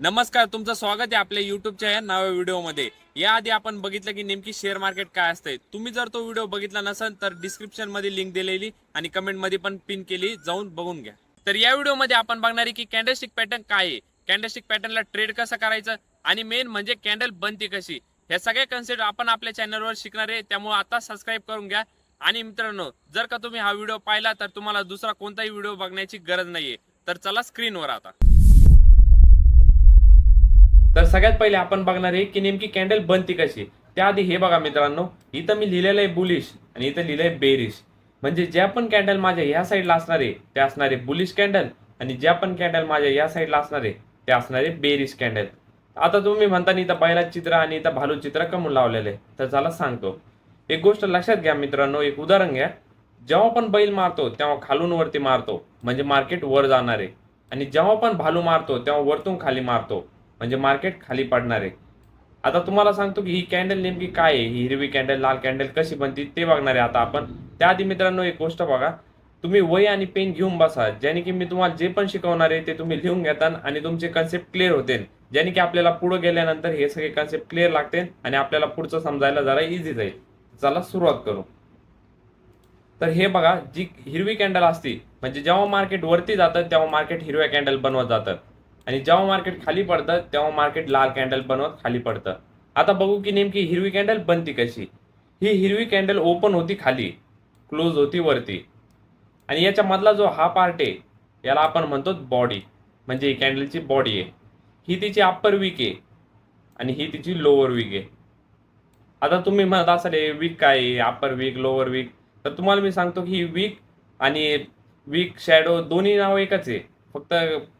नमस्कार तुमचं स्वागत आहे आपल्या युट्यूबच्या या नव्या व्हिडिओमध्ये. याआधी आपण बघितलं की नेमकी शेअर मार्केट काय असते तुम्ही जर तो व्हिडिओ बघितला नसेल तर डिस्क्रिप्शनमध्ये लिंक दिलेली आणि कमेंटमध्ये पण पिन केली जाऊन बघून घ्या. तर या व्हिडिओमध्ये आपण बघणार आहे की कॅन्डलस्टिक पॅटर्न काय आहे? कॅन्डलस्टिक पॅटर्नला ट्रेड कसं करायचं? आणि मेन म्हणजे कॅन्डल बनती कशी? ह्या सगळ्या कन्सेप्ट आपण आपल्या चॅनलवर शिकणार आहे त्यामुळे आता सबस्क्राईब करून घ्या. आणि मित्रांनो जर का तुम्ही हा व्हिडिओ पाहिला तर तुम्हाला दुसरा कोणताही व्हिडिओ बघण्याची गरज नाहीये. तर चला स्क्रीनवर आता. तर सगळ्यात पहिले आपण बघणार आहे की नेमकी कॅन्डल बनती कशी. त्याआधी हे बघा मित्रांनो इथं मी लिहिलेलं आहे बुलिश आणि इथं लिहिलंय बेरिश. म्हणजे ज्या पण कॅन्डल माझ्या ह्या साईडला असणार आहे ते असणार आहे बुलिश कॅन्डल आणि ज्या पण कॅन्डल माझ्या या साईडला असणार आहे ते असणार आहे बेरिश कॅन्डल. आता तुम्ही म्हणता इथं पहिला चित्र आणि इथं भालू चित्र कमून लावलेलं आहे. तर चला सांगतो. एक गोष्ट लक्षात घ्या मित्रांनो एक उदाहरण घ्या. जेव्हा पण बैल मारतो तेव्हा खालून वरती मारतो. म्हणजे मार्केट वर जाणार आहे. आणि जेव्हा पण भालू मारतो तेव्हा वरतून खाली मारतो. म्हणजे मार्केट खाली पडणार आहे. आता तुम्हाला सांगतो की ही कॅन्डल नेमकी काय आहे? ही हिरवी कॅन्डल लाल कॅन्डल कशी बनती ते बघणार आहे आता आपण. त्याआधी मित्रांनो एक गोष्ट बघा. तुम्ही वही आणि पेन घेऊन बसा. ज्याने की मी तुम्हाला जे पण शिकवणार आहे ते तुम्ही लिहून घेता आणि तुमचे कन्सेप्ट क्लिअर होते ज्याने की आपल्याला पुढे गेल्यानंतर हे सगळे कन्सेप्ट क्लिअर लागते आणि आपल्याला पुढचं समजायला जरा इझी जाईल. चला सुरुवात करू. तर हे बघा जी हिरवी कॅन्डल असती म्हणजे जेव्हा मार्केट वरती जातं तेव्हा मार्केट हिरव्या कॅन्डल बनवत जातं. आणि जेव्हा मार्केट खाली पडतं तेव्हा मार्केट लाल कॅन्डल बनवत खाली पडतं. आता बघू की नेमकी हिरवी कॅन्डल बनती कशी? ही हिरवी कॅन्डल ओपन होती खाली क्लोज होती वरती. आणि याच्यामधला जो हा पार्ट आहे याला आपण म्हणतो बॉडी म्हणजे ही कॅन्डलची बॉडी आहे. ही तिची अप्पर वीक आहे आणि ही तिची लोअर वीक आहे. आता तुम्ही म्हणत असाल हे वीक काय आहे? अप्पर वीक लोअर वीक तर तुम्हाला मी सांगतो की ही वीक आणि वीक शॅडो दोन्ही नाव एकच आहे. फक्त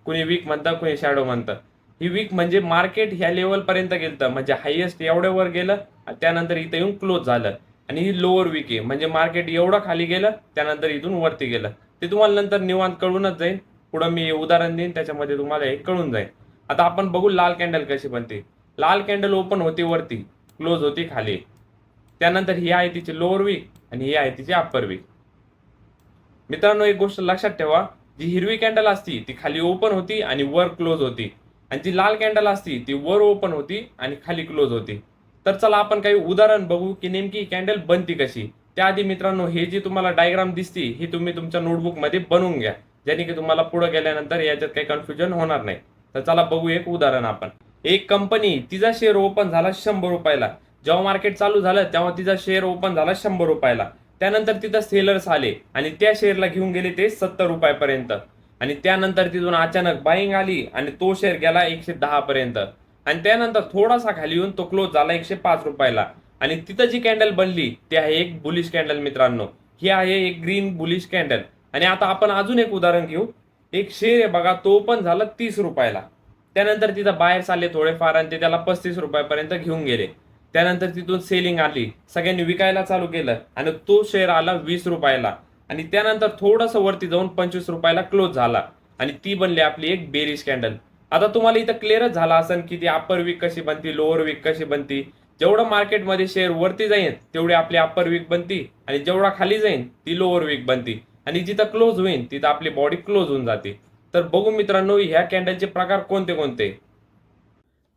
कुणी वीक म्हणतात कुणी शॅडो म्हणतात ही वीक म्हणजे मार्केट ह्या लेवलपर्यंत गेलं म्हणजे हायेस्ट एवढ्यावर गेलं आणि त्यानंतर इथं येऊन क्लोज झालं. आणि ही लोअर वीक आहे. म्हणजे मार्केट एवढं खाली गेलं त्यानंतर इथून वरती गेलं. ते तुम्हाला नंतर निवांत कळूनच जाईल. पुढं मी उदाहरण देईन त्याच्यामध्ये तुम्हाला हे कळून जाईल. आता आपण बघू लाल कॅन्डल कशी बनते. लाल कॅन्डल ओपन होते वरती क्लोज होती खाली. त्यानंतर ही आहे तिची लोअर वीक आणि ही आहे तिची अप्पर वीक मित्रांनो एक गोष्ट लक्षात ठेवा. जी हिरवी कॅन्डल असती ती खाली ओपन होती आणि वर क्लोज होती. आणि जी लाल कॅन्डल असती ती वर ओपन होती आणि खाली क्लोज होती. तर चला आपण काही उदाहरण बघू की नेमकी कॅन्डल बनती कशी. त्याआधी मित्रांनो हे जी तुम्हाला डायग्राम दिसती ही तुम्ही तुमच्या नोटबुकमध्ये बनवून घ्या. ज्याने की तुम्हाला पुढे गेल्यानंतर याच्यात काही कन्फ्युजन होणार नाही. तर चला बघू एक उदाहरण आपण. एक कंपनी तिचा शेअर ओपन झाला शंभर रुपयाला. जेव्हा मार्केट चालू झालं तेव्हा तिचा शेअर ओपन झाला शंभर रुपयाला. त्यानंतर तिथं सेलर्स आले आणि त्या शेअरला घेऊन गेले ते सत्तर रुपयापर्यंत. आणि त्यानंतर तिथून अचानक बाईंग आली आणि तो शेअर गेला एकशे दहा पर्यंत आणि त्यानंतर थोडासा खाली येऊन तो क्लोज झाला एकशे पाच रुपयाला. आणि तिथं जी कॅन्डल बनली ती आहे एक बुलिश कॅन्डल मित्रांनो. ही आहे एक ग्रीन बुलिश कॅन्डल आणि आता आपण अजून एक उदाहरण घेऊ. एक शेअर आहे बघा तो पण झाला तीस रुपयाला. त्यानंतर तिथं बाहेर आले थोडेफार आणि ते त्याला पस्तीस रुपयापर्यंत घेऊन गेले. त्यानंतर तिथून सेलिंग आली. सगळ्यांनी विकायला चालू केलं आणि तो शेअर आला वीस रुपयाला. आणि त्यानंतर थोडंसं वरती जाऊन पंचवीस रुपयाला क्लोज झाला. आणि ती बनली आपली एक बेरिश कॅन्डल आता तुम्हाला इथं क्लिअरच झाला असेल की ती अप्पर वीक कशी बनती लोअर वीक कशी बनती. जेवढं मार्केटमध्ये शेअर वरती जाईल तेवढी आपली अप्पर वीक बनती. आणि जेवढा खाली जाईल ती लोअर वीक बनती. आणि जिथं क्लोज होईल तिथं आपली बॉडी क्लोज होऊन जाते. तर बघू मित्रांनो ह्या कॅन्डलचे प्रकार कोणते कोणते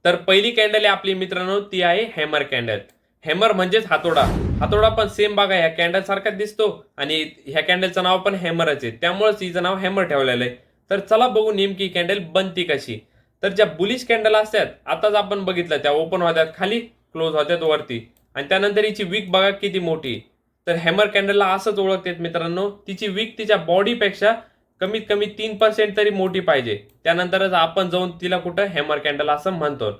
तर पहिली कॅन्डल आहे आपली मित्रांनो ती आहे हॅमर कॅन्डल हॅमर म्हणजेच हातोडा. हातोडा पण सेम बघा ह्या कॅन्डल सारखाच दिसतो आणि ह्या कॅन्डलचं नाव पण हॅमरच आहे. त्यामुळेच हिचं नाव हॅमर ठेवलेलं आहे. तर चला बघू नेमकी कॅन्डल बनती कशी. तर ज्या बुलिश कॅन्डल असतात आताच आपण बघितलं त्या ओपन होत्यात खाली क्लोज होत्यात वरती. आणि त्यानंतर हिची वीक बघा किती मोठी. तर हॅमर कॅन्डलला असंच ओळखतात मित्रांनो तिची वीक तिच्या बॉडीपेक्षा कमीत कमी तीन पर्सेंट तरी मोठी पाहिजे. त्यानंतरच आपण जाऊन तिला कुठं हॅमर कॅन्डल असं म्हणतो.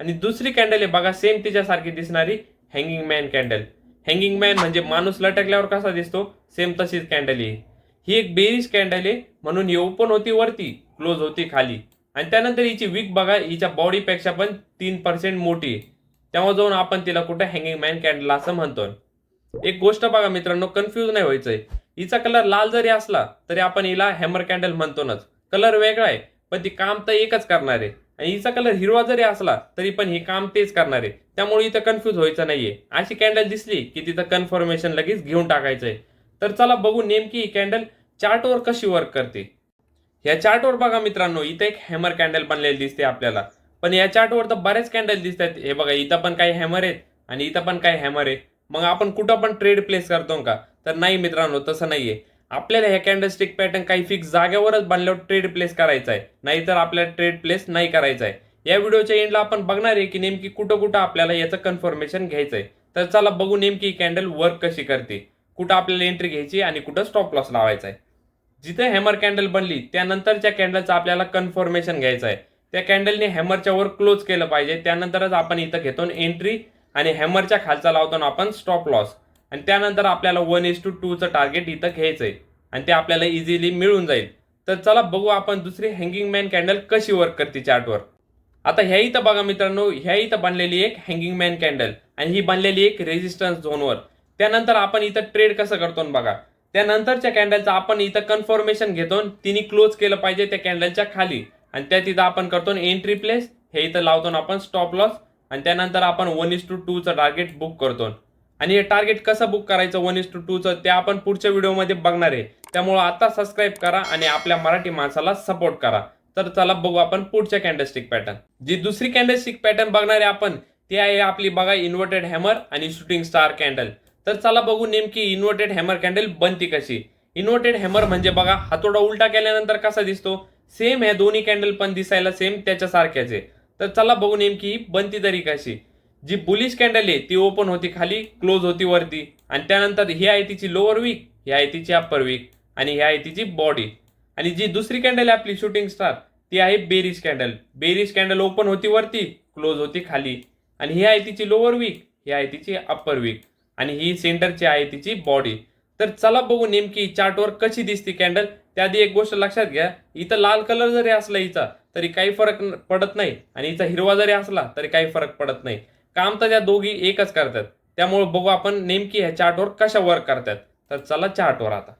आणि दुसरी कॅन्डल आहे बघा सेम तिच्यासारखी दिसणारी hanging man candle hanging man म्हणजे माणूस लटकल्यावर कसा दिसतो? सेम तशीच कॅन्डल आहे. ही एक बेरीज कॅन्डल आहे म्हणून ही ओपन होती वरती क्लोज होती खाली. आणि त्यानंतर हिची वीक बघा हिच्या बॉडीपेक्षा पण तीन पर्सेंट मोठी आहे. तेव्हा जाऊन आपण तिला कुठं हँगिंग मॅन कॅन्डल असं म्हणतो. एक गोष्ट बघा मित्रांनो कन्फ्यूज नाही व्हायचंय. हिचा कलर लाल जरी असला तरी आपण हिला हॅमर कॅन्डल म्हणतोच कलर वेगळा आहे पण ती काम तर एकच करणार. आहे आणि हिचा कलर हिरवा जरी असला तरी पण हे काम तेच करणार. आहे त्यामुळे इथं कन्फ्यूज व्हायचं नाहीये. अशी कॅन्डल दिसली की तिथं कन्फर्मेशन लगेच घेऊन टाकायचंय. तर चला बघू नेमकी ही कॅन्डल चार्टवर कशी वर्क करते. ह्या चार्टवर बघा मित्रांनो इथं एक हॅमर कॅन्डल बनलेली दिसते आपल्याला. पण या चार्टवर तर बरेच कॅन्डल दिसतात. हे बघा इथं पण काही हॅमर आहेत आणि इथं पण काही हॅमर आहे. मग आपण कुठं पण ट्रेड प्लेस करतो का? तर नाही मित्रांनो तसं नाही आहे आपल्याला ह्या कॅन्डलस्टिक पॅटर्न काही फिक्स जागेवरच बांधल्यावर ट्रेड प्लेस करायचा आहे. नाहीतर आपल्याला ट्रेड प्लेस नाही करायचा आहे. या व्हिडिओच्या एंडला आपण बघणार आहे की नेमकी कुठं कुठं आपल्याला याचं कन्फर्मेशन घ्यायचं आहे. तर चला बघू नेमकी कॅन्डल वर्क कशी करते. कुठं आपल्याला एंट्री घ्यायची आणि कुठं स्टॉप लॉस लावायचा आहे. जिथे हॅमर कॅन्डल बनली त्यानंतरच्या कॅन्डलचं आपल्याला कन्फर्मेशन घ्यायचं आहे. त्या कॅन्डलने हॅमरच्या वर क्लोज केलं पाहिजे. त्यानंतरच आपण इथं घेतो एंट्री आणि हॅमरच्या खालचा लावतो आपण स्टॉप लॉस आणि त्यानंतर आपल्याला वन इज टू टूचं टार्गेट इथं घ्यायचं आहे आणि ते आपल्याला इझिली मिळून जाईल. तर चला बघू आपण दुसरी हँगिंग मॅन कॅन्डल कशी वर्क करते चार्टवर आता ह्या इथं बघा मित्रांनो ह्या इथं बनलेली एक हँगिंग मॅन कॅन्डल आणि ही बनलेली एक रेजिस्टन्स झोनवर त्यानंतर आपण इथं ट्रेड कसं करतो बघा. त्यानंतरच्या कॅन्डलचं आपण इथं कन्फर्मेशन घेतो तिने क्लोज केलं पाहिजे त्या कॅन्डलच्या खाली. आणि त्या तिथं आपण करतो एंट्री प्लेस हे इथं लावतो आपण स्टॉप लॉस आणि त्यानंतर आपण वन इज टू टूचं टार्गेट बुक करतो. आणि हे टार्गेट कसं बुक करायचं वन इज टू टूचं ते आपण पुढच्या व्हिडिओमध्ये बघणार आहे. त्यामुळं आता सबस्क्राईब करा आणि आपल्या मराठी माणसाला सपोर्ट करा. तर चला बघू आपण पुढच्या कॅन्डलस्टिक पॅटर्न जी दुसरी कॅन्डलस्टिक पॅटर्न बघणार आहे आपण ती आहे आपली बघा इन्व्हर्टेड हॅमर आणि शूटिंग स्टार कॅन्डल तर चला बघू नेमकी इन्व्हर्टेड हॅमर कॅन्डल बनती कशी. इन्व्हर्टेड हॅमर म्हणजे बघा हातोडा उलटा केल्यानंतर कसा दिसतो? सेम ह्या दोन्ही कॅन्डल पण दिसायला सेम त्याच्यासारख्याच आहे. तर चला बघू नेमकी ही बनती तरी कशी. जी बुलिश कॅन्डल आहे ती ओपन होती खाली क्लोज होती वरती. आणि त्यानंतर ही आहे तिची लोअर वीक ही आहे तिची अप्पर वीक आणि ही आहे तिची बॉडी आणि जी दुसरी कॅन्डल आहे आपली शूटिंग स्टार ती आहे बेरीज कॅन्डल बेरीज कॅन्डल ओपन होती वरती क्लोज होती खाली. आणि ही आहे तिची लोअर वीक ही आहे तिची अप्पर वीक आणि ही सेंटरची आहे तिची बॉडी तर चला बघू नेमकी चार्टवर कशी दिसते कॅन्डल त्याआधी एक गोष्ट लक्षात घ्या इथं लाल कलर जरी असला हिचा तरी काही फरक पडत नाही. आणि हिचा हिरवा जरी असला तरी काही फरक पडत नाही. काम तर त्या दोघी एकच करतात. त्यामुळे बघू आपण नेमकी ह्या चार्टवर कशा वर्क करतात. तर चला चार्टवर आता.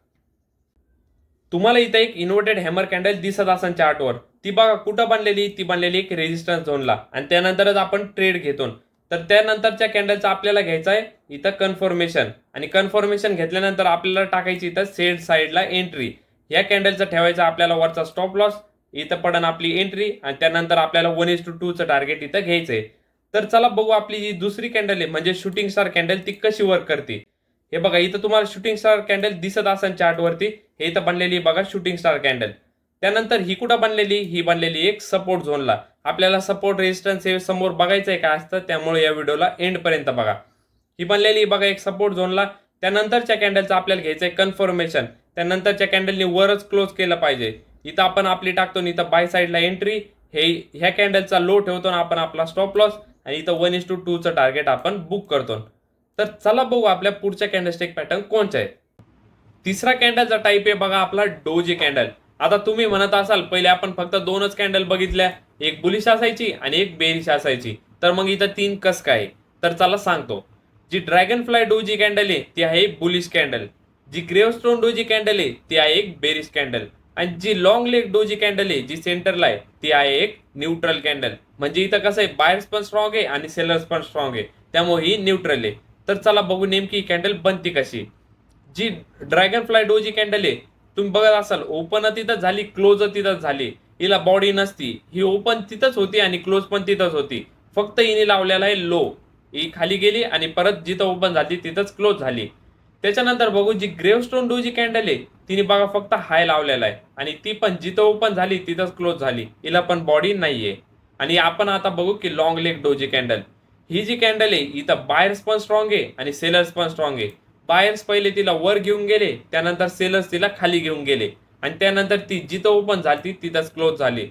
तुम्हाला इथं एक इन्व्हर्टेड हॅमर कॅन्डल दिसत असेल चार्टवर ती बघा कुठं बनलेली? ती बनलेली एक रेजिस्टन्स झोनला आणि त्यानंतरच आपण ट्रेड घेतो. तर त्यानंतरच्या कॅन्डलचा आपल्याला घ्यायचा आहे इथं कन्फर्मेशन आणि कन्फर्मेशन घेतल्यानंतर आपल्याला टाकायची इथं सेल साईडला एंट्री या कॅन्डलचा ठेवायचा आपल्याला वरचा स्टॉप लॉस इथं पडन आपली एंट्री आणि त्यानंतर आपल्याला वन इज टू टूचं टार्गेट इथं घ्यायचंय तर चला बघू आपली जी दुसरी कॅन्डल आहे म्हणजे शूटिंग स्टार कॅन्डल ती कशी वर्क करते. हे बघा इथं तुम्हाला शूटिंग स्टार कॅन्डल दिसत असेल चार्टवरती हे इथं बनलेली बघा शूटिंग स्टार कॅन्डल त्यानंतर ही कुठं बनलेली? ही बनलेली एक सपोर्ट झोनला आपल्याला सपोर्ट रेजिस्टन्स हे समोर बघायचं आहे काय असतं? त्यामुळे या व्हिडिओला एंड पर्यंत बघा. ही बनलेली बघा एक सपोर्ट झोनला त्यानंतरच्या कॅन्डलचं आपल्याला घ्यायचं आहे कन्फर्मेशन त्यानंतरच्या कॅन्डलने वरच क्लोज केलं पाहिजे. इथं आपण आपली टाकतो आणि इथं बाय साईडला एंट्री हे ह्या कॅन्डलचा लो ठेवतो आणि आपण आपला स्टॉप लॉस आणि इथं वन इज टू टूचं टार्गेट आपण बुक करतो. तर चला बघू आपल्या पुढच्या कॅन्डलस्टिक पॅटर्न कोणचा आहे तिसरा कॅन्डलचा टाईप आहे बघा आपला डोजी कॅन्डल आता तुम्ही म्हणत असाल पहिले आपण फक्त दोनच कॅन्डल बघितल्या. एक बुलिश असायची आणि एक बेरिश असायची. तर मग इथं तीन कस काय? तर चला सांगतो. जी ड्रॅगन फ्लाय डोजी कॅन्डल आहे ती आहे बुलिश कॅन्डल जी ग्रेवस्टोन डोजी कॅन्डल आहे ती आहे एक बेरिश कॅन्डल. आणि जी लॉंग लेग डोजी कॅन्डल आहे जी सेंटरला आहे ती आहे एक न्यूट्रल कॅन्डल म्हणजे इथं कसं आहे बायर्स पण स्ट्रॉंग आहे आणि सेलर्स पण स्ट्रॉंग आहे. त्यामुळे ही न्यूट्रल आहे. तर चला बघू नेमकी कॅन्डल बनती कशी. जी ड्रॅगन फ्लाय डोजी कॅन्डल आहे तुम्ही बघत असाल ओपन तिथं झाली क्लोज तिथंच झाली. हिला बॉडी नसती. ही ओपन तिथंच होती आणि क्लोज पण तिथंच होती. फक्त हिने लावलेला आहे लो ही खाली गेली आणि परत जिथं ओपन झाली तिथंच क्लोज झाली. त्याच्यानंतर बघू जी ग्रेवस्टोन डोजी कॅन्डल आहे तिने बघा फक्त हाय लावलेला आहे. आणि ती पण जिथं ओपन झाली तिथंच क्लोज झाली. हिला पण बॉडी नाहीये. आणि आपण आता बघू की लॉंग लेग डोजी कॅन्डल ही जी कॅन्डल आहे इथं बायर्स पण स्ट्रॉंग आहे आणि सेलर्स पण स्ट्रॉंग आहे. बायर्स पहिले तिला वर घेऊन गेले त्यानंतर सेलर्स तिला खाली घेऊन गेले. आणि त्यानंतर ती जिथं ओपन झाली तिथंच क्लोज झाली.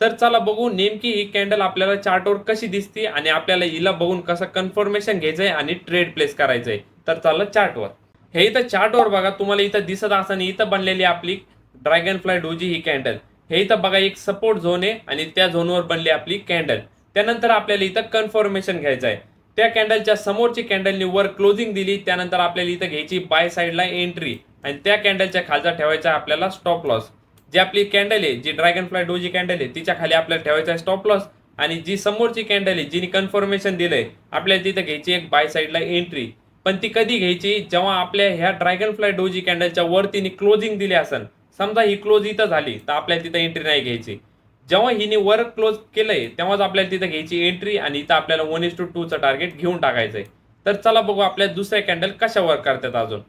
तर चला बघू नेमकी ही कॅन्डल आपल्याला चार्टवर कशी दिसते आणि आपल्याला हिला बघून कसं कन्फर्मेशन घ्यायचंय आणि ट्रेड प्लेस करायचंय. तर चला चार्टवर हे इथं चार्टवर बघा तुम्हाला इथं दिसत असताना इथं बनलेली आपली ड्रॅगन फ्लाय डोजी ही कॅन्डल हे इथं बघा एक सपोर्ट झोन आहे आणि त्या झोनवर बनली आपली कॅन्डल त्यानंतर आपल्याला इथं कन्फर्मेशन घ्यायचं आहे. त्या कॅन्डलच्या समोरची कॅन्डलनी वर क्लोजिंग दिली त्यानंतर आपल्याला इथं घ्यायची बाय साईडला एंट्री आणि त्या कॅन्डलच्या खालचा ठेवायचा आपल्याला स्टॉप लॉस जी आपली कॅन्डल आहे जी ड्रॅगन फ्लाय डोजी कॅन्डल आहे तिच्या खाली आपल्याला ठेवायचा आहे स्टॉप लॉस आणि जी समोरची कॅन्डल आहे जिने कन्फर्मेशन दिलंय आपल्याला तिथं घ्यायची एक बाय साईडला एंट्री पण ती कधी घ्यायची? जेव्हा आपल्या ह्या ड्रॅगन फ्लाय डोजी कॅन्डलच्या वर तिने क्लोजिंग दिली असेल समजा ही क्लोज इथं झाली तर आपल्याला तिथं एंट्री नाही घ्यायची. जेव्हा हिने वर क्लोज केलंय तेव्हाच आपल्याला तिथं घ्यायची एंट्री आणि इथं आपल्याला वन इस टू टूचं टार्गेट घेऊन टाकायचंय. तर चला बघू आपल्या दुसऱ्या कॅन्डल कशा वर्क करतात अजून.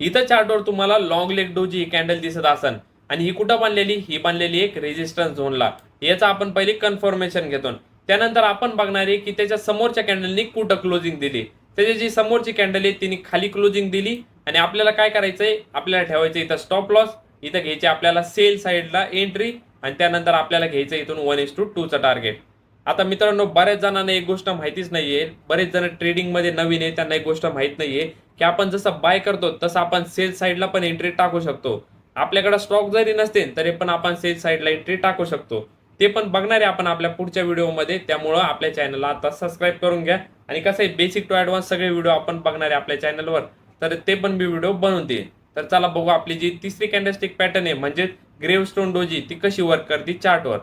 इथं चार्टवर तुम्हाला लॉंग लेग डोजी ही कॅन्डल दिसत असन. आणि ही कुठं बांधलेली ही बांधलेली एक रेजिस्टन्स झोनला याचं आपण पहिले कन्फर्मेशन घेतो. त्यानंतर आपण बघणार आहे की त्याच्या समोरच्या कॅन्डलनी कुठं क्लोजिंग दिली? त्याची जी समोरची कॅन्डल आहे तिने खाली क्लोजिंग दिली आणि आपल्याला काय करायचंय? आपल्याला ठेवायचं इथं स्टॉप लॉस इथं घ्यायचे आपल्याला सेल साईडला एंट्री आणि त्यानंतर आपल्याला घ्यायचं इथून वन एस टू टूचं टार्गेट आता मित्रांनो बऱ्याच जणांना एक गोष्ट माहितीच नाहीये. बरेच जण ट्रेडिंगमध्ये नवीन आहे त्यांना एक गोष्ट माहीत नाहीये की आपण जसं बाय करतो तसं आपण सेल साईडला पण एंट्री टाकू शकतो. आपल्याकडे स्टॉक जरी नसते तरी पण आपण सेल साईडला एंट्री टाकू शकतो. ते पण बघणार आहे आपण आपल्या पुढच्या व्हिडिओमध्ये. त्यामुळं आपल्या चॅनलला आता सबस्क्राईब करून घ्या. आणि कसं आहे बेसिक टू ॲडव्हान्स सगळे व्हिडिओ आपण बघणार आहे आपल्या चॅनलवर तर ते पण मी व्हिडिओ बनवून देईन तर चला बघू आपली जी तिसरी कॅन्डस्टिक पॅटर्न आहे म्हणजे ग्रेवस्टोन डोजी ती कशी वर्क करते चार्टवर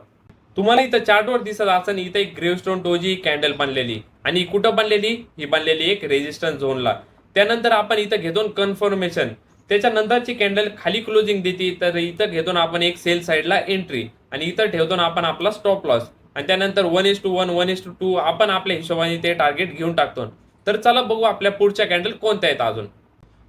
तुम्हाला इथं चार्टवर दिसत असेल इथं एक ग्रेवस्टोन डोजी कॅन्डल बनलेली. आणि कुठं बनलेली? ही बनलेली एक रेजिस्टन्स झोनला त्यानंतर आपण इथं घेतो कन्फर्मेशन त्याच्यानंतरची कॅन्डल खाली क्लोजिंग देते तर इथं घेतो आपण एक सेल साईडला एंट्री आणि इथं ठेवतो ना आपण आपला स्टॉप लॉस आणि त्यानंतर one is to one one is to two आपण आपल्या हिशोबाने ते टार्गेट घेऊन टाकतो. तर चला बघू आपल्या पुढच्या कॅन्डल कोणत्या आहेत अजून.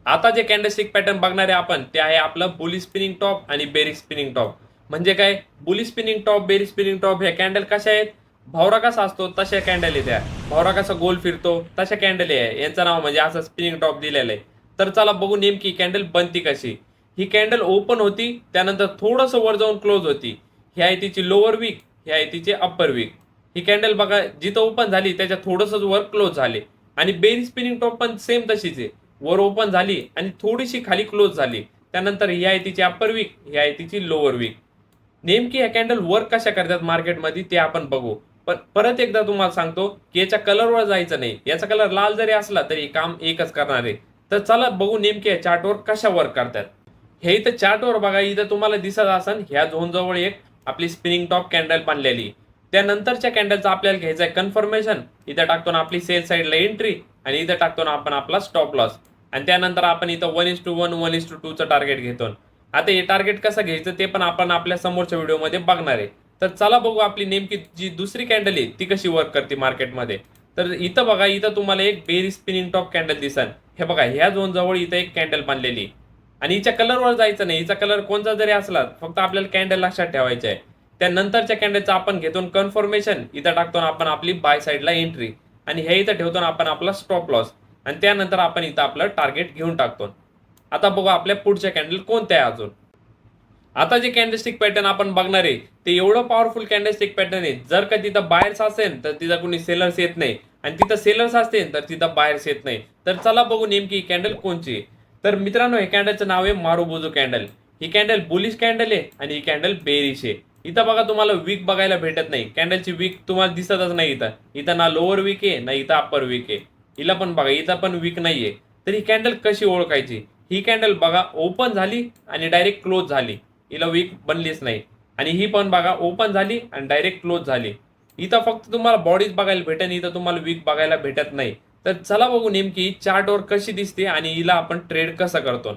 आता जे कॅन्डलस्टिक पॅटर्न बघणार आहे आपण ते आहे आपलं बुली स्पिनिंग टॉप आणि बेरी स्पिनिंग टॉप म्हणजे काय? Bullish spinning top bearish spinning top ह्या कॅन्डल कशा आहेत? भावरा कसा असतो तशा कॅन्डल आहे त्या भावरा कसा गोल फिरतो तशा कॅन्डल आहे. यांचं नाव म्हणजे असं स्पिनिंग टॉप दिलेलं आहे. तर चला बघू नेमकी कॅन्डल बनती कशी. ही कॅन्डल ओपन होती त्यानंतर थोडंसं वर जाऊन क्लोज होती. ही आहे तिची लोअर वीक ही आहे तिची अप्पर वीक ही कॅन्डल बघा जिथं ओपन झाली त्याच्या थोडंसं वर क्लोज झाले. आणि बेरी स्पिनिंग टॉप पण सेम तशीच आहे. वर ओपन झाली आणि थोडीशी खाली क्लोज झाली. त्यानंतर ही आहे तिची अप्पर वीक ही आहे तिची लोअर वीक नेमकी ह्या कॅन्डल वर्क कशा करतात मार्केटमध्ये ते आपण बघू. पण परत एकदा तुम्हाला सांगतो की याच्या कलरवर जायचं नाही. याचा कलर लाल जरी असला तरी काम एकच करणार आहे. तर चला बघू नेमके या चार्टवर कशा वर्क करतात. हे इथं चार्टवर बघा इथं तुम्हाला दिसत असन ह्या झोनजवळ एक आपली स्पिनिंग टॉप कॅन्डल बांधलेली. त्यानंतरच्या कॅन्डलचा आपल्याला घ्यायचा आहे कन्फर्मेशन इथं टाकतो ना आपली सेल साईडला एंट्री आणि इथं टाकतो ना आपण आपला स्टॉप लॉस आणि त्यानंतर आपण इथं one is to one one is to टूचं target घेतो. आता हे टार्गेट कसं घ्यायचं ते पण आपण आपल्या समोरच्या व्हिडिओमध्ये बघणार आहे. तर चला बघू आपली नेमकी जी दुसरी कॅन्डल आहे ती कशी वर्क करते मार्केटमध्ये तर इथं बघा इथं तुम्हाला एक बेरी स्पिनिंग टॉप कॅन्डल दिसन. हे बघा ह्या झोन जवळ इथं एक कॅन्डल बांधलेली. आणि हिच्या कलरवर जायचं नाही. हिचा कलर कोणता जरी असला फक्त आपल्याला कॅन्डल लक्षात ठेवायचे आहे. त्यानंतरच्या कॅन्डलचं आपण घेतो कन्फर्मेशन इथं टाकतो आपण आपली बाय साईडला एंट्री आणि हे इथं ठेवतो आपण आपला स्टॉप लॉस आणि त्यानंतर आपण इथं आपलं टार्गेट घेऊन टाकतो. आता बघू आपल्या पुढच्या कॅन्डल कोणत्या आहे अजून. आता जे कॅन्डलस्टिक पॅटर्न आपण बघणार आहे ते एवढं पॉवरफुल कॅन्डलस्टिक पॅटर्न आहे. जर का तिथं बायर्स असेल तर तिथं कुणी सेलर्स येत नाही. आणि तिथं सेलर्स असतील तर तिथं बायर्स येत नाही. तर चला बघू नेमकी कॅन्डल कोणची आहे. तर मित्रांनो हे कॅन्डलचं नाव आहे मारुबोजो कॅन्डल ही कॅन्डल बुलिश कॅन्डल आहे आणि ही कॅन्डल बेरिश आहे. इथं बघा तुम्हाला वीक बघायला भेटत नाही. कॅन्डलची वीक तुम्हाला दिसतच नाही इथं. इथं ना लोअर वीक आहे ना इथं अप्पर वीक आहे. हिला पण बघा इथं पण वीक नाहीये. तर ही कॅन्डल कशी ओळखायची? ही कॅन्डल बघा ओपन झाली आणि डायरेक्ट क्लोज झाली. हिला वीक बनलीच नाही. आणि ही पण बघा ओपन झाली आणि डायरेक्ट क्लोज झाली. इथं फक्त तुम्हाला बॉडीज बघायला भेटेल इथं तुम्हाला वीक बघायला भेटत नाही. तर चला बघू नेमकी चार्टवर कशी दिसते आणि हिला आपण ट्रेड कसा करतो.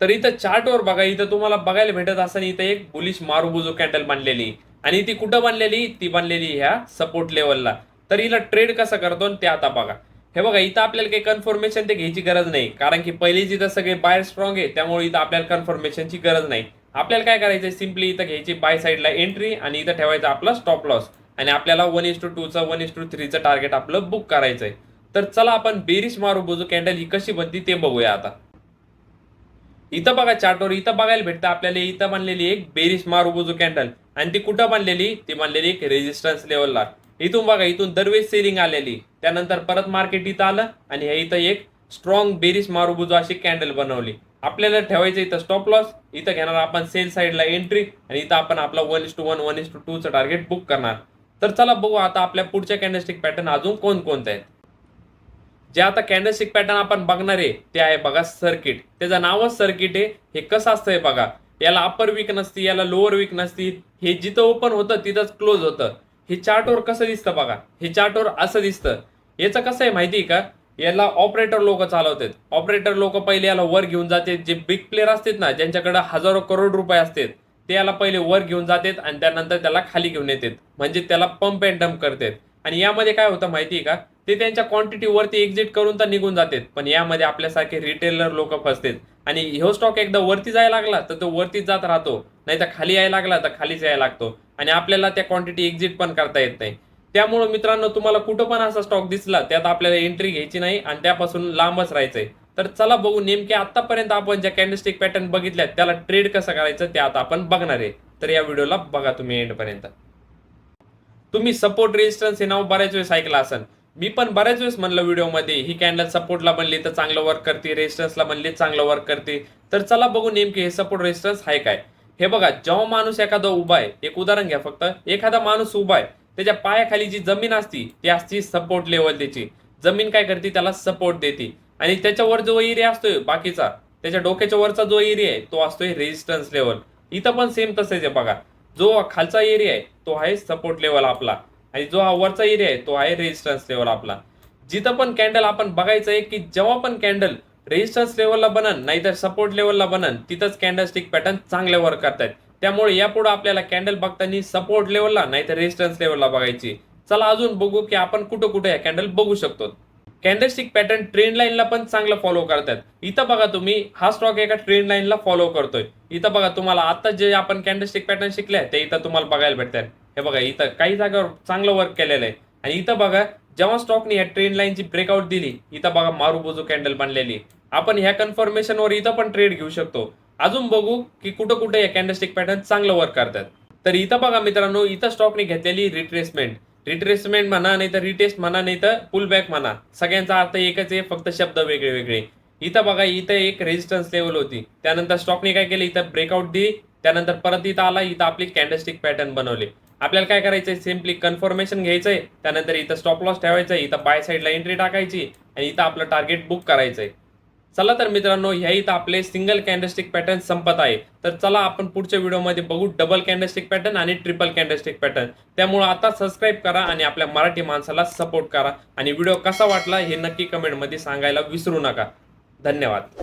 तर इथं चार्टवर बघा इथं तुम्हाला बघायला भेटत असताना इथं एक बुलिश मारुबुजो कॅन्डल बांधलेली आणि ती कुठं बांधलेली ती बांधलेली ह्या सपोर्ट लेवलला तर हिला ट्रेड कसा करतो ते आता बघा. हे बघा इथं आपल्याला काही कन्फर्मेशन ते घ्यायची गरज नाही. कारण की पहिले जिथं सगळे बाहेर स्ट्रॉंग आहे त्यामुळे इथं आपल्याला कन्फर्मेशनची गरज नाही. आपल्याला काय करायचं सिम्पली इथं घ्यायची बाय साईडला एंट्री आणि इथं ठेवायचं आपला स्टॉप लॉस आणि आपल्याला वन इस टू टूचं वन इस टू थ्रीचं टार्गेट आपलं बुक करायचंय. तर चला आपण बेरीश मारू बोजू कॅन्डल ही कशी बनती ते बघूया आता. इथं बघा चार्टवर इथं बघायला भेटतं आपल्याला इथं बनलेली एक बेरीज मारू बोजू कॅन्डल. आणि ती कुठं बनलेली? ती बनलेली एक रेजिस्टन्स लेवलला इथून बघा इथून दरवेज सेलिंग आलेली. त्यानंतर परत मार्केट इथं आलं आणि हे इथं एक स्ट्रॉंग बेरिश मारुबुजू अशी कॅन्डल बनवली. आपल्याला ठेवायचं इथं स्टॉप लॉस इथं घेणार आपण सेल साईडला एंट्री आणि इथं आपण आपला one is to one one is to टूचं target book करणार. तर चला बघू आता आपल्या पुढच्या कॅन्डलस्टिक पॅटर्न अजून कोणकोणते आहेत. जे आता कॅन्डलस्टिक पॅटर्न आपण बघणार आहे ते आहे बघा सर्किट त्याचं नावच सर्किट आहे हे कसं असतंय बघा. याला अप्पर वीक नसती याला लोअर वीक नसती. हे जिथं ओपन होतं तिथंच क्लोज होतं. हे चार्टवर कसं दिसतं बघा. हे चार्टवर असं दिसतं. याचं कसं आहे माहिती आहे का? याला ऑपरेटर लोक चालवतात. ऑपरेटर लोक पहिले याला वर घेऊन जाते जे बिग प्लेअर असतात ना ज्यांच्याकडे हजारो करोड रुपये असतात ते याला पहिले वर घेऊन जातात आणि त्यानंतर त्याला खाली घेऊन येतात. म्हणजे त्याला पंप अँड डम्प करतात. आणि यामध्ये काय होतं माहिती आहे का? ते त्यांच्या क्वांटिटी वरती एक्झिट करून तर निघून जातात. पण यामध्ये आपल्यासारखे रिटेलर लोक फसतात. आणि ह्यो स्टॉक एकदा वरती जायला लागला तर तो वरतीच जात राहतो. नाही तर खाली यायला लागला तर खालीच यायला लागतो. आणि आपल्याला त्या क्वांटिटी एक्झिट पण करता येत नाही. त्यामुळे मित्रांनो तुम्हाला कुठं पण असा स्टॉक दिसला त्यात आपल्याला एंट्री घ्यायची नाही आणि त्यापासून लांबच राहायचंय. तर चला बघू नेमके आतापर्यंत आपण ज्या कॅन्डलस्टिक पॅटर्न बघितल्यात त्याला ट्रेड कसं करायचं ते आता आपण बघणार आहे. तर या व्हिडिओला बघा तुम्ही एंड पर्यंत. तुम्ही सपोर्ट रेजिस्टन्स हे नाव बऱ्याच वेळेस ऐकलं असेल. मी पण बऱ्याच वेळेस म्हणलं व्हिडिओमध्ये ही कॅन्डल सपोर्टला बनली तर चांगलं वर्क करते रेजिस्टन्सला बनली चांगलं वर्क करते. तर चला बघू नेमके हे सपोर्ट रेजिस्टन्स आहे काय. हे बघा जेव्हा माणूस एखादा उभा आहे एक उदाहरण घ्या फक्त एखादा माणूस उभा आहे त्याच्या पायाखाली जी जमीन असती ती असती सपोर्ट लेवल त्याची. जमीन काय करते? त्याला सपोर्ट देते. आणि त्याच्यावर जो एरिया असतोय बाकीचा त्याच्या डोक्याच्या वरचा जो एरिया आहे तो असतोय रेजिस्टन्स लेवल इथं पण सेम तसेच आहे बघा. जो खालचा एरिया आहे तो आहे सपोर्ट लेवल आपला. आणि जो हा वरचा एरिया आहे तो आहे रेजिस्टन्स लेवल आपला. जिथं पण कॅन्डल आपण बघायचं आहे की जेव्हा पण कॅन्डल रेजिस्टन्स लेवलला बनन नाहीतर सपोर्ट लेवलला बनन तिथंच कॅन्डलस्टिक पॅटर्न चांगले वर्क करतायत. त्यामुळे यापुढे आपल्याला कॅन्डल बघताना सपोर्ट लेवलला नाहीतर रेजिस्टन्स लेवलला बघायची. चला अजून बघू की आपण कुठं कुठं या कॅन्डल बघू शकतो. कॅन्डलस्टिक पॅटर्न ट्रेंड लाईनला पण चांगलं फॉलो करतात. इथं बघा तुम्ही हा स्टॉक एका ट्रेंड लाईनला फॉलो करतोय. इथं बघा तुम्हाला आता जे आपण कॅन्डलस्टिक पॅटर्न शिकले ते इथं तुम्हाला बघायला भेटतात हे बघा इथं काही जागेवर चांगलं वर्क केलेलं आहे. आणि इथं बघा जेव्हा स्टॉकने या ट्रेंड लाईनची ब्रेकआउट दिली इथं बघा मारुबोजू कॅन्डल बनलेली आपण ह्या कन्फर्मेशनवर इथं पण ट्रेड घेऊ शकतो. अजून बघू की कुठं कुठं या कॅन्डलस्टिक पॅटर्न चांगलं वर्क करतात. तर इथं बघा मित्रांनो इथं स्टॉकने घेतलेली रिट्रेसमेंट रिट्रेसमेंट म्हणा नाही तर रिटेस्ट म्हणा नाही तर पुल बॅक म्हणा. सगळ्यांचा अर्थ एकच आहे फक्त शब्द वेगळे वेगळे. इथं बघा इथं एक रेजिस्टन्स लेवल होती. त्यानंतर स्टॉकने काय केलं? इथं ब्रेकआउट दिली. त्यानंतर परत इथं आला इथं आपली कॅन्डलस्टिक पॅटर्न बनवले. आपल्याला काय करायचंय? सिम्पली कन्फर्मेशन घ्यायचंय. त्यानंतर इथं स्टॉप लॉस ठेवायचंय. इथं बाय साईडला एंट्री टाकायची. आणि इथं आपलं टार्गेट बुक करायचंय. चला तर मित्रांनो ह्या इथं आपले सिंगल कॅन्डलस्टिक पॅटर्न संपत आहे. तर चला आपण पुढच्या व्हिडिओमध्ये बघू डबल कॅन्डलस्टिक पॅटर्न आणि ट्रिपल कॅन्डलस्टिक पॅटर्न त्यामुळे आता सबस्क्राईब करा आणि आपल्या मराठी माणसाला सपोर्ट करा. आणि व्हिडिओ कसा वाटला हे नक्की कमेंटमध्ये सांगायला विसरू नका. धन्यवाद.